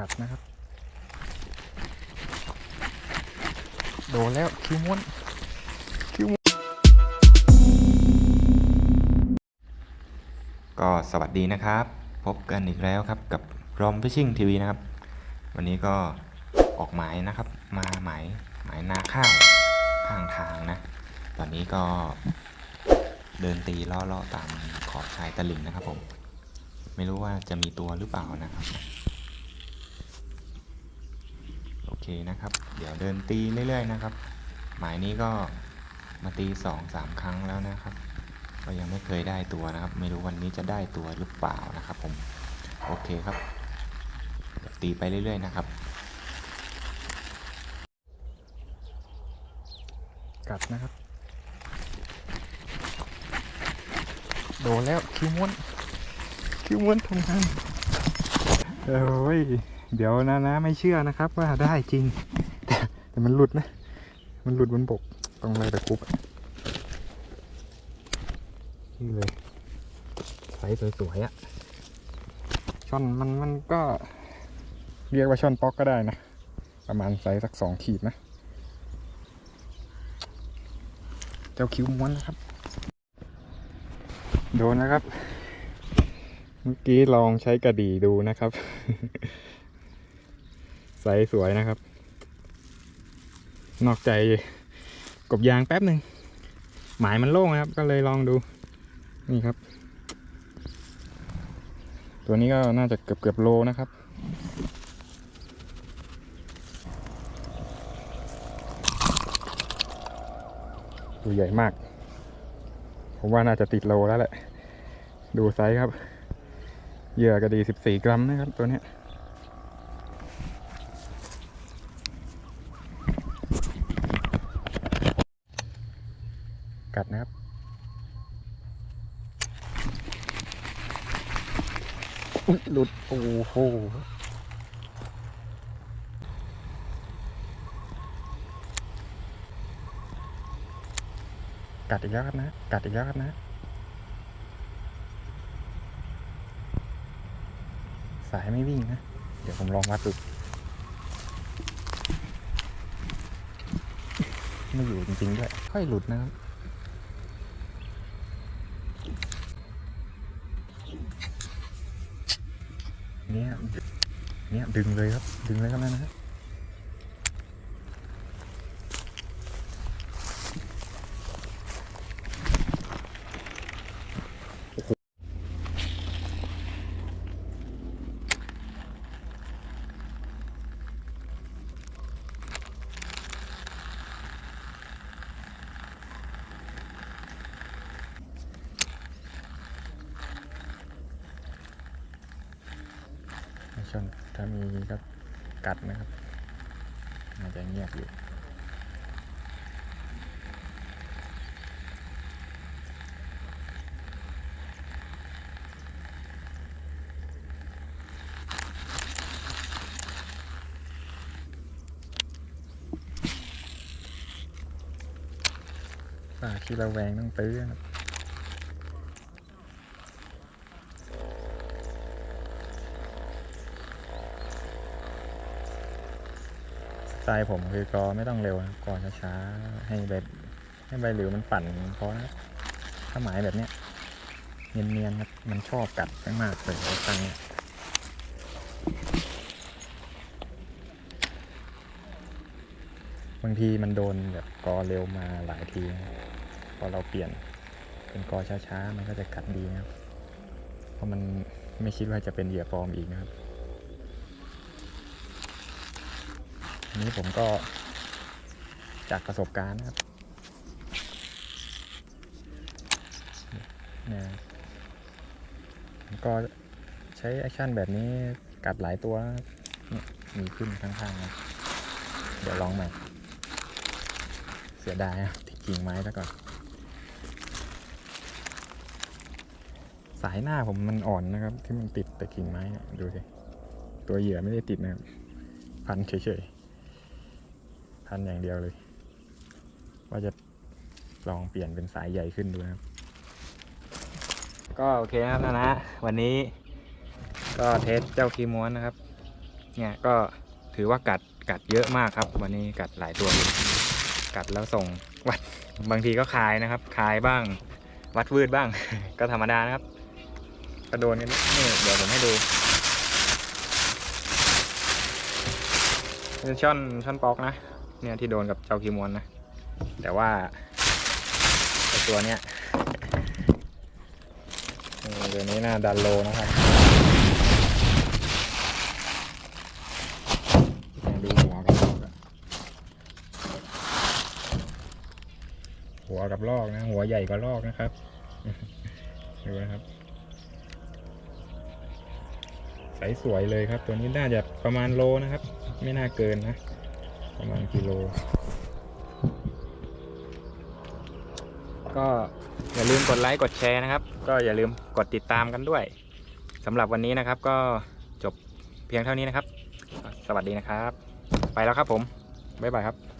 กัดนะครับ โดนแล้วคิวม้วนคิวม้วนก็สวัสดีนะครับ พบกันอีกแล้วครับกับรอมฟิชชิ่งทีวีนะครับ วันนี้ก็ออกหมายนะครับ มาหมายหมายนาข้าวข้างทางนะ ตอนนี้ก็เดินตีล่อๆตามขอบชายตลิ่งนะครับผม ไม่รู้ว่าจะมีตัวหรือเปล่านะครับ โอเค นะครับ เดี๋ยวเดินตีเรื่อยๆนะครับ หมายนี้ก็มาตีสองสามครั้งแล้วนะครับ ก็ยังไม่เคยได้ตัวนะครับ ไม่รู้วันนี้จะได้ตัวหรือเปล่านะครับ ผม โอเคครับ ตีไปเรื่อยๆนะครับ กัดนะครับ โดนแล้วคิวม้วนคิวม้วนทำงานเอ้ย เดี๋ยวนะนะไม่เชื่อนะครับว่าได้จริง แต่แต่มันหลุดนะ มันหลุดบนบกต้องเลยไปคุบนี่เลยไซส์สวยๆอะช่อนมันมันก็เรียกว่าช่อนป๊อกก็ได้นะ ประมาณไซส์สักสองขีดนะ เจ้าคิ้วม้วนนะครับ โดนนะครับ เมื่อกี้ลองใช้กระดี่ดูนะครับ ไซส์สวยนะครับ นอกใจกบยางแป๊บหนึ่งหมายมันโล่งนะครับ ก็เลยลองดู นี่ครับ ตัวนี้ก็น่าจะเกือบเกือบโลนะครับตัวใหญ่มาก ผมว่าน่าจะติดโลแล้วแหละ ดูไซส์ครับ เหยื่อกระดี 14 กรัมนะครับตัวนี้ กัดนะครับ อุ๊ยหลุด โอ้โหกัดอีกแล้วครับนะ กัดอีกแล้วครับนะ สายไม่วิ่งนะ เดี๋ยวผมลองวัดดูไม่อยู่จริงๆด้วย ค่อยหลุดนะครับ เนี่ยเนี่ยดึงเลยครับ ดึงเลยครับนั่นนะฮะ ชนถ้ามีก็กัดนะครับอาจจะเงียบอยู่ป่าขี้ระแวงต้องตื้อครับสไต ล์ผมคือกอไม่ต้องเร็วนะกอช้าๆให้ใบให้ใบหลิวมันปั่นพอนะถ้าหมายแบบเนี้ยเนียนๆครับมันชอบกัดมากๆเลยไอ้ตังเนี่ยบางทีมันโดนแบบกอเร็วมาหลายทีพอเราเปลี่ยนเป็นกอช้าๆ มันก็จะกัดดีนะครับ เพราะมันไม่คิดว่าจะเป็นเหยื่อปลอมอีกนะครับ อั นี้ผมก็จากประสบการณ์นะครับนี่ยผมก็ใช้แอคชั่นแบบนี้กัดหลายตัวมีขึ้นข้างๆนะเดี๋ยวลองใหม่ เสียดายอะติดกิ่งไม้ซะก่อน สายหน้าผมมันอ่อนนะครับ ที่มันติดแต่กิ่งไม้ดูสิ ตัวเหยื่อไม่ได้ติดนะครับ พันเฉยๆ พันอย่างเดียวเลย ว่าจะลองเปลี่ยนเป็นสายใหญ่ขึ้นดูนะครับ ก็โอเคครับนะนะวันนี้ ก็เทสเจ้าคีม้วนนะครับ เนี่ยก็ถือว่ากัดกัดเยอะมากครับ วันนี้กัดหลายตัวอยู่กัดแล้วส่งวัดบางทีก็คายนะครับคายบ้าง วัดวืดบ้าง ก็ธรรมดานะครับกระโดนกันนี่เดี๋ยวผมให้ดูเป็นช่อนช่อนปอกนะ เนี่ยที่โดนกับเจ้าคิมวนนะ แต่ว่าตัวเนี้ยเดี๋ยวนี้น่าดันโลนะครับดูหัวกับลอกหัวกับลอกนะ หัวใหญ่กว่าลอกนะครับดูนะครับใสสวยเลยครับ ตัวนี้น่าจะประมาณโลนะครับ ไม่น่าเกินนะ ประมาณกิโล ก็อย่าลืมกดไลค์กดแชร์นะครับ ก็อย่าลืมกดติดตามกันด้วยสำหรับวันนี้นะครับ ก็จบเพียงเท่านี้นะครับ สวัสดีนะครับ ไปแล้วครับผม บ๊ายบายครับ